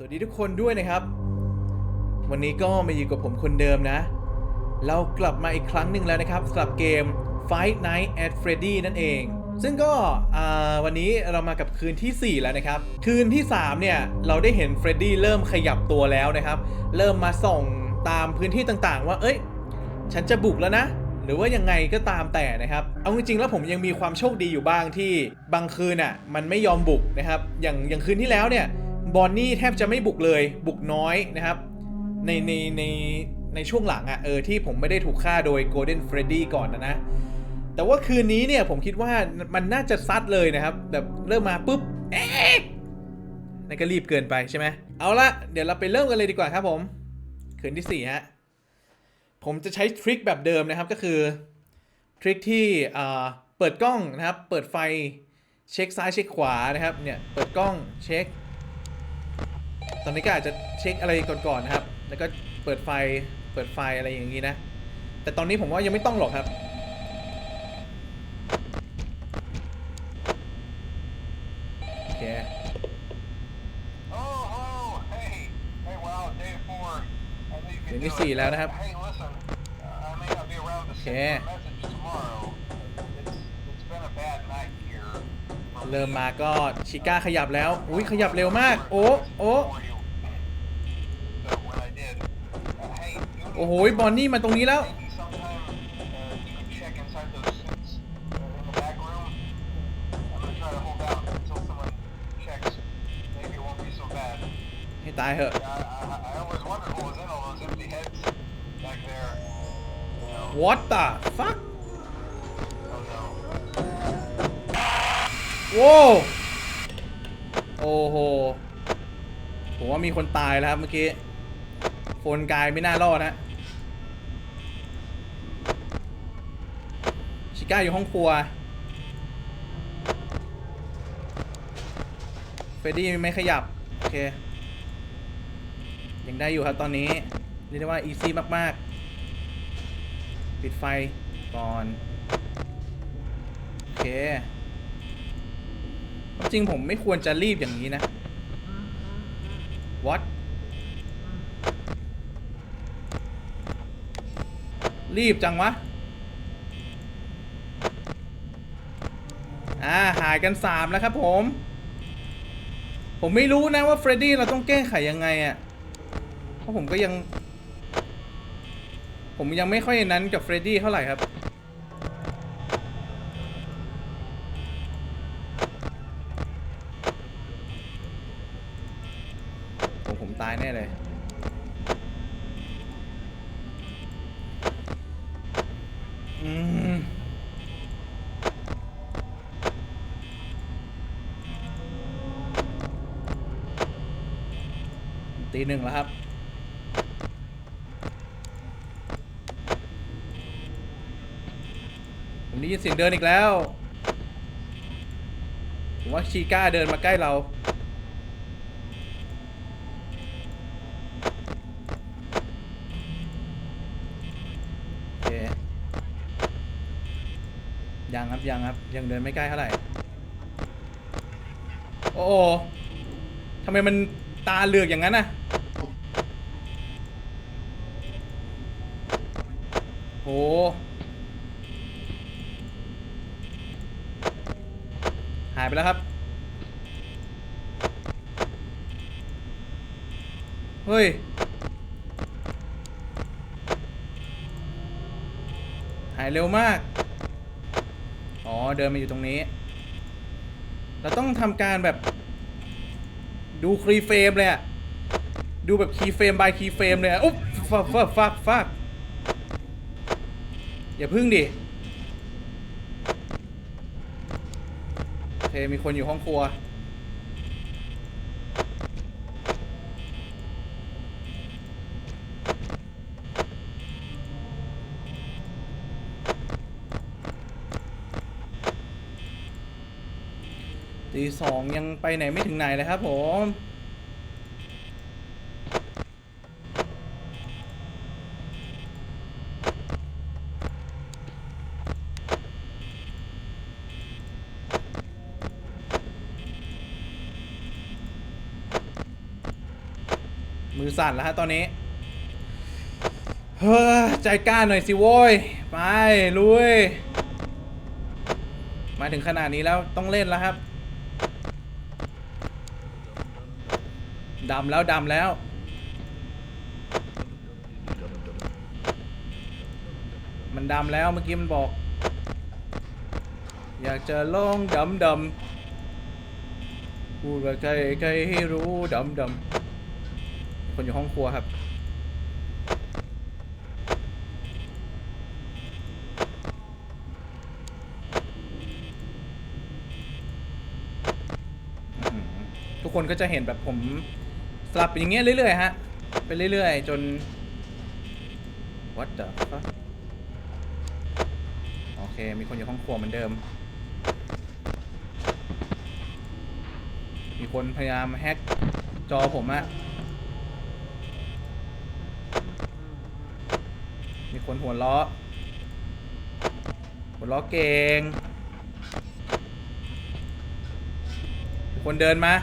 สวัสดีทุกคนด้วยนะครับ วันนี้ก็มาอยู่กับผมคนเดิมนะ เรากลับมาอีกครั้งหนึ่งแล้วนะครับสำหรับเกม Fight Night at Freddy นั่นเอง ซึ่งก็วันนี้เรามากับคืนทีสี่ 4 แล้วนะครับ คืนที่ 3 เนี่ย เราได้เห็นเฟรดดี้เริ่มขยับตัวแล้วนะครับ เริ่มมาส่องตามพื้นที่ต่างๆ ว่า เอ้ย ฉันจะบุกแล้วนะหรือว่ายังไงก็ตามแต่นะครับ เอาจริงๆแล้วผมยังมีความโชคดีอยู่บ้างที่บางคืนอะมันไม่ยอมบุกนะครับ อย่างอย่างคืนที่แล้วเนี่ย บอนนี่แทบจะไม่บุกเลยบุกน้อยนะครับ ในในในในช่วงหลังอะ่ะเออที่ผมไม่ได้ถูกฆ่าโดย Golden Freddy ก่อนนะนะ แต่ว่าคืนนี้เนี่ยผมคิดว่ามันน่าจะซัดเลยนะครับ แบบเริ่มมาปุ๊บ เอ๊ะนั่นก็รีบเกินไปใช่ไหมเอาละเดี๋ยวเราไปเริ่มกันเลยดีกว่าครับผม คืนที่4ฮะผมจะใช้ทริคแบบเดิมนะครับก็คือทริคที่อ่าเปิดกล้องนะครับ เปิดไฟเช็คซ้ายเช็คขวานะครับเนี่ยเปิดกล้องเช็ค อนนี้ก็อาจจะเช็คอะไรก่อนๆนะครับ แล้วก็เปิดไฟ เปิดไฟอะไรอย่างนี้นะ แต่ตอนนี้ผมว่ายังไม่ต้องหรอกครับ โอเค เดื can อนที่สี่แล้วนะครับ Hey, listen, uh, I may not be around to send Okay. you a message tomorrow. It's, it's been a bad night here. for เริ่มมาก็ชิก้าขยับแล้ว อุ้ยขยับเร็วมาก โอ้ โอ้ โอ้โหบอนนี่มาตรงนี้แล้ว ให้ตายเถอะ What the fuck โว้โอ้โห ผมว่ามีคนตายแล้วครับเมื่อกี้ คนกายไม่น่ารอดนะ ก้าอยู่ห้องครัว เฟดดี้ไม่ขยับ โอเค ยังได้อยู่ครับตอนนี้เรียกได้ว่าอีซี่มากๆ ปิดไฟก่อน โอเค จริงผมไม่ควรจะรีบอย่างนี้นะ what รีบจังวะ อ่าหายกันสามแล้วครับผม ผมไม่รู้นะว่าเฟรดดี้เราต้องแก้ไขยังไงอะ่ะเพราะผมก็ยัง ผมยังไม่ค่อยนั้นกับเฟรดดี้เท่าไหร่ครับ ตีหนึ่งแล้วครับ ผมได้ยินเสียงเดินอีกแล้ว ผมว่าชีก้าเดินมาใกล้เรา โอเค ยังครับ ยังครับ ยังเดินไม่ใกล้เท่าไหร่ โอ้โหทำไมมัน ตาเหลือกอย่างนั้นนะโหหายไปแล้วครับ เฮ้ย หายเร็วมาก อ๋อ เดินมาอยู่ตรงนี้ เราต้องทำการแบบ ดูคีเฟรมเลยอะดูแบบคีเฟรม by คีเฟรมเลยอะอุ๊บฟักฟักฟักฟักอย่าพึ่งดิโอเคมีคนอยู่ห้องครัว ตีสองยังไปไหนไม่ถึงไหนเลยครับผมมือสั่นแล้วฮะตอนนี้ เฮ้ยใจกล้าหน่อยสิโว้ย ไป ลุย มาถึงขนาดนี้แล้วต้องเล่นแล้วครับ ดำแล้วดำแล้ว มันดำแล้วเมื่อกี้มันบอก อยากจะลองดำดำพูดกับใครใครให้รู้ดำดำคนอยู่ห้องครัวครับทุกคนก็จะเห็นแบบผม ลับอย่างเงี้ยเรื่อยๆฮะไปเรื่อยๆ จน what the fuck โอเค มีคนอยู่ห้องครัวเหมือนเดิม มีคนพยายามแฮกจอผมอะมีคนหัวล้อหัวล้อเก่งมีคนเดินมา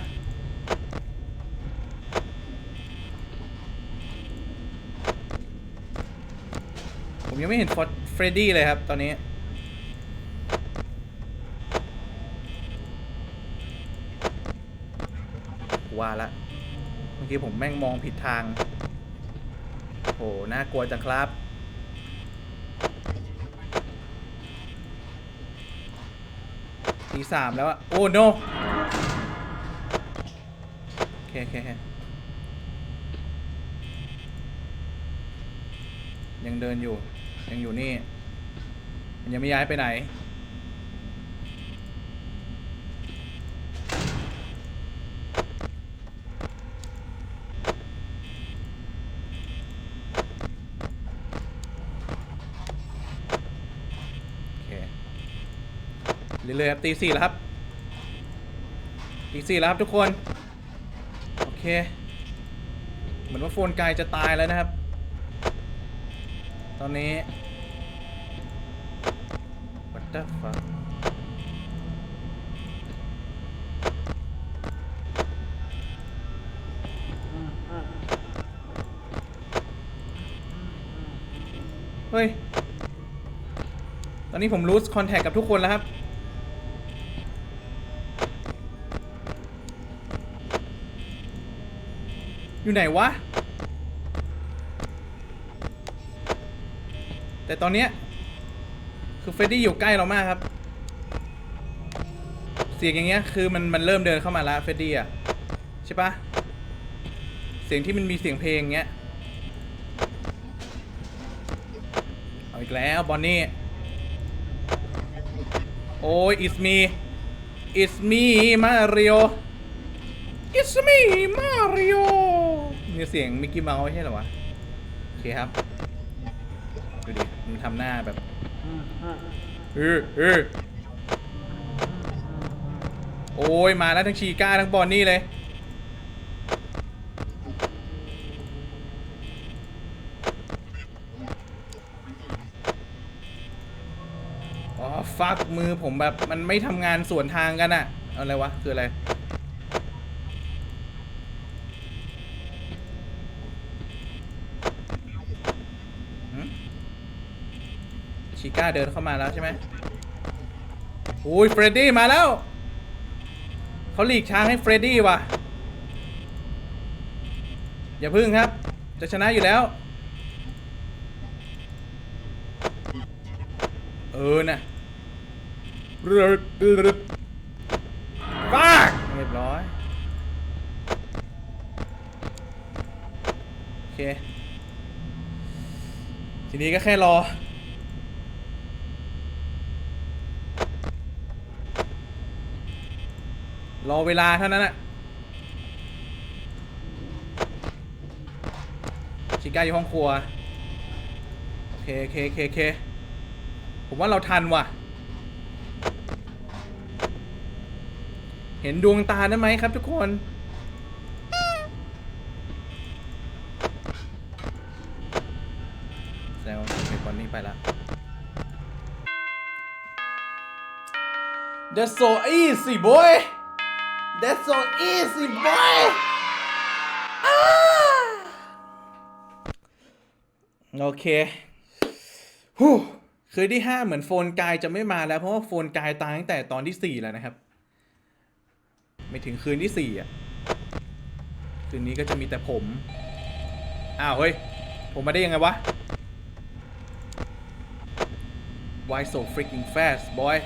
ผมยังไม่เห็นฟอเฟรดดี้เลยครับ ตอนนี้ ว่าละ เมื่อกี้ผมแม่งมองผิดทาง โห น่ากลัวจังครับตีสามแล้วอะโอ้ no โอเคโอเคโอเคยังเดินอยู่ ยังอยู่นี่ มันยังไม่ย้ายไปไหน โอเค เรื่อยๆครับตีสี่แล้วครับตีสี่แล้วครับทุกคน โอเค เหมือนว่าโฟนไกลจะตายแล้วนะครับ ตอนนี้ what the fuck เฮ้ย ตอนนี้ผมรู้คอนแทคกับทุกคนแล้วครับ อยู่ไหนวะ แต่ตอนเนี้ยคือเฟรดดี้อยู่ใกล้เรามากครับ เสียงอย่างเงี้ยคือมันมันเริ่มเดินเข้ามาแล้วเฟรดดี้อะใช่ปะเสียงที่มันมีเสียงเพลงเงี้ยเอาอีกแล้วบอนนี่โอ้ย it's me it's me Mario it's me Mario มีเสียงมิกกี้เมาส์ใช่หรอวะ โอเคครับ มันทำหน้าแบบเออเออโอ้ยมาแล้วทั้งชีก้าทั้งบอนนี่เลย อ๋อ ฟักมือผมแบบมันไม่ทำงานสวนทางกันอะอะไรวะ คืออะไร ชิก้าเดินเข้ามาแล้วใช่ไหมอุ้ยเฟรดดี้มาแล้วเขาหลีกทางให้เฟรดดี้ว่ะ อย่าพึ่งครับ จะชนะอยู่แล้ว เออน่ะรึดรึดฟาเรียบร้อย โอเค ทีนี้ก็แค่รอ รอเวลาเท่านั้นอะชิก้าอยู่ห้องครัว โอเคโอเคโอเคโอเคผมว่าเราทันว่ะ เห็นดวงตาได้ไหมครับทุกคนแสดงว่าเป็นคนนี้ไปละ That's so easy boy That's so easy boy โอเคฮู้คืนที่ห้าเหมือนโฟนกายจะไม่มาแล้ว เพราะว่าโฟนกายตายตั้งแต่ตอนที่สี่แล้วนะครับ ไม่ถึงคืนที่สี่อะ คืนนี้ก็จะมีแต่ผม อ้าว เฮ้ย ผมมาได้ยังไงวะ Why so freaking fast boy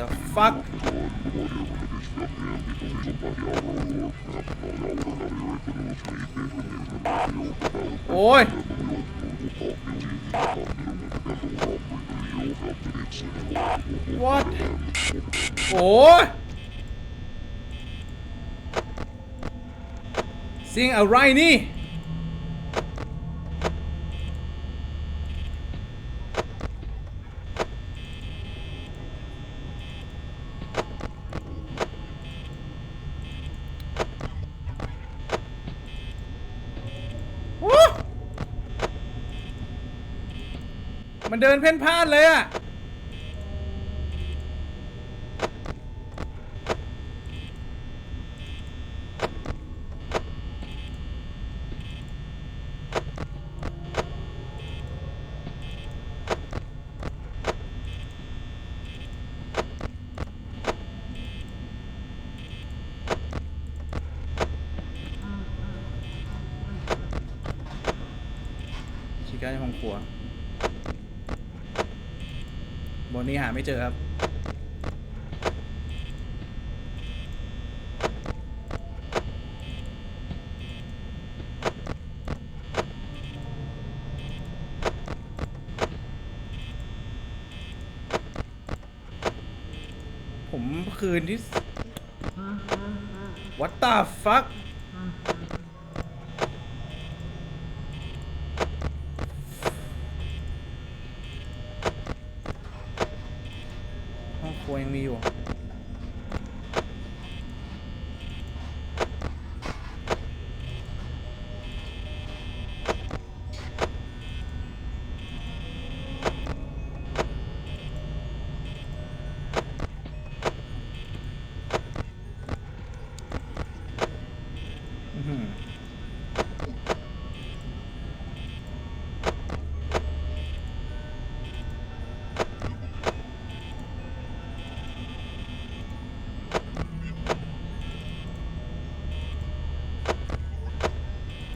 The fuck โอ้ย What โอ้ยเสียงอะไรนี่ เดินเพ่นพ่านเลยอะชิก้าในห้องครัวบ นนี้หาไม่เจอครับผมคืนที่ What the fuck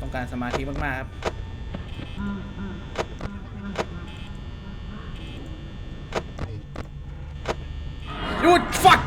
ต้องการสมาธิมากๆครับ หยุด fuck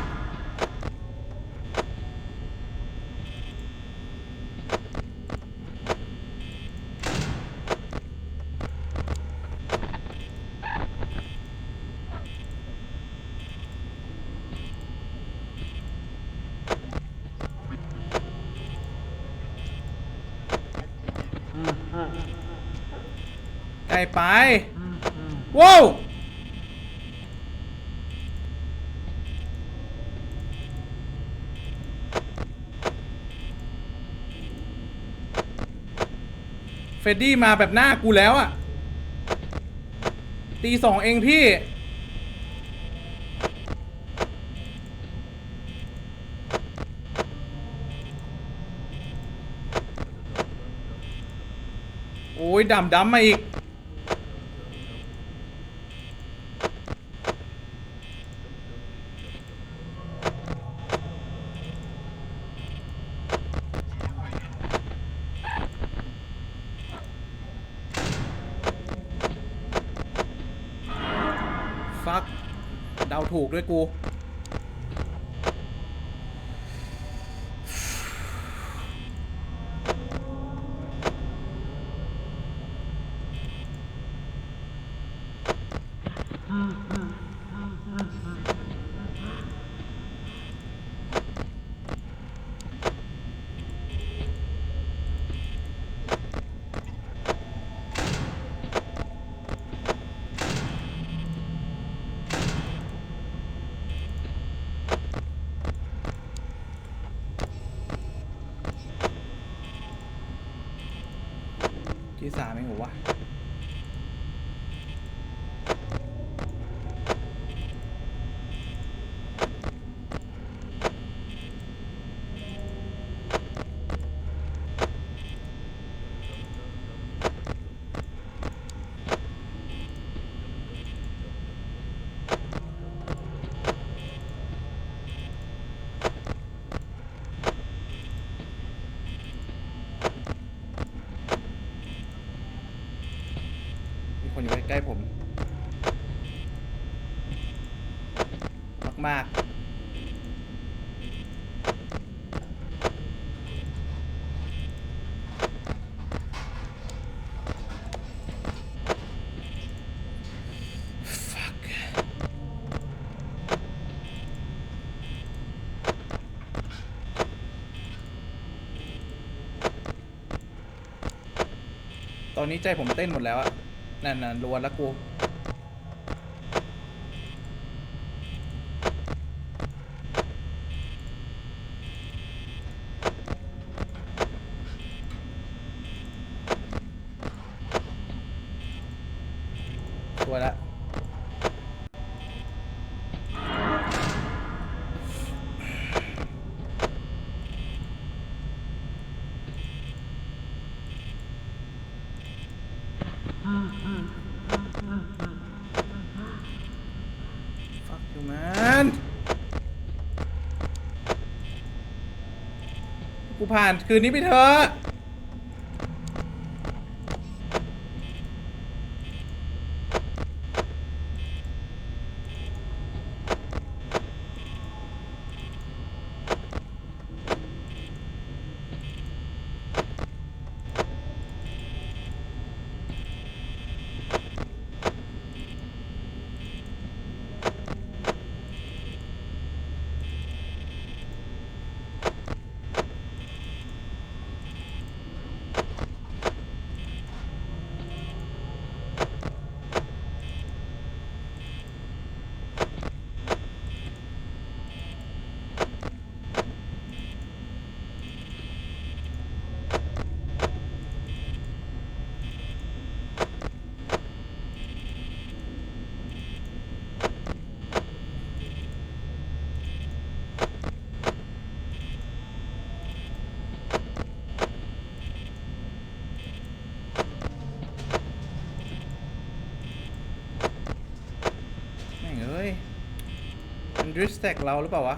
ไกลไปว้าวเฟดดี้มาแบบหน้ากูแล้วอะตีสองเองพี่ โอ้ยดำดำมาอีก ฟัก เกด้วยกู ที่สามเองเหรอวะ มาก Fuck ตอนนี้ใจผมเต้นหมดแล้วอะนั่นน่ะรัวแล้วกู ตัวละ Fuck you man กูผ่านคืนนี้ไปเถอะ ดริสแท็กเราหรือเปล่าวะ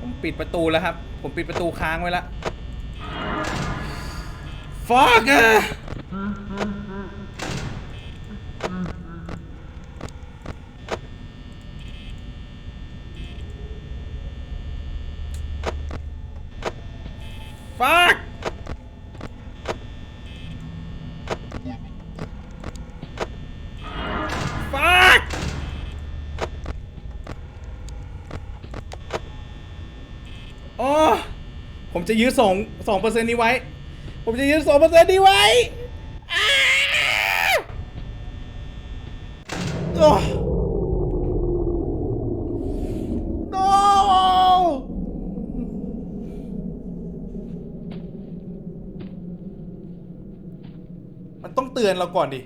ผมปิดประตูแล้วครับ ผมปิดประตูค้างไว้แล้ว Fuck อะฟักฟักโอ้ผมจะยื้อสองสองเปอร์เซ็นต์นี้ไว้ ผมจะยืนสองเปอร์เซ็นต์นี้ไว้อ้าโอ้ no มันต้องเตือนเราก่อนดิ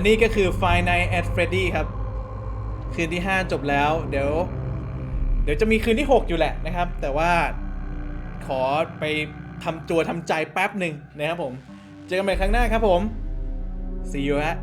และนี่ก็คือ Five Nights at Freddy ครับ คืนที่ 5 จบแล้ว เดี๋ยว เดี๋ยวจะมีคืนที่ 6 อยู่แหละนะครับ แต่ว่าขอไปทำตัวทำใจแป๊บหนึ่งนะครับผม เจอกันใหม่ครั้งหน้าครับผม see you ฮะ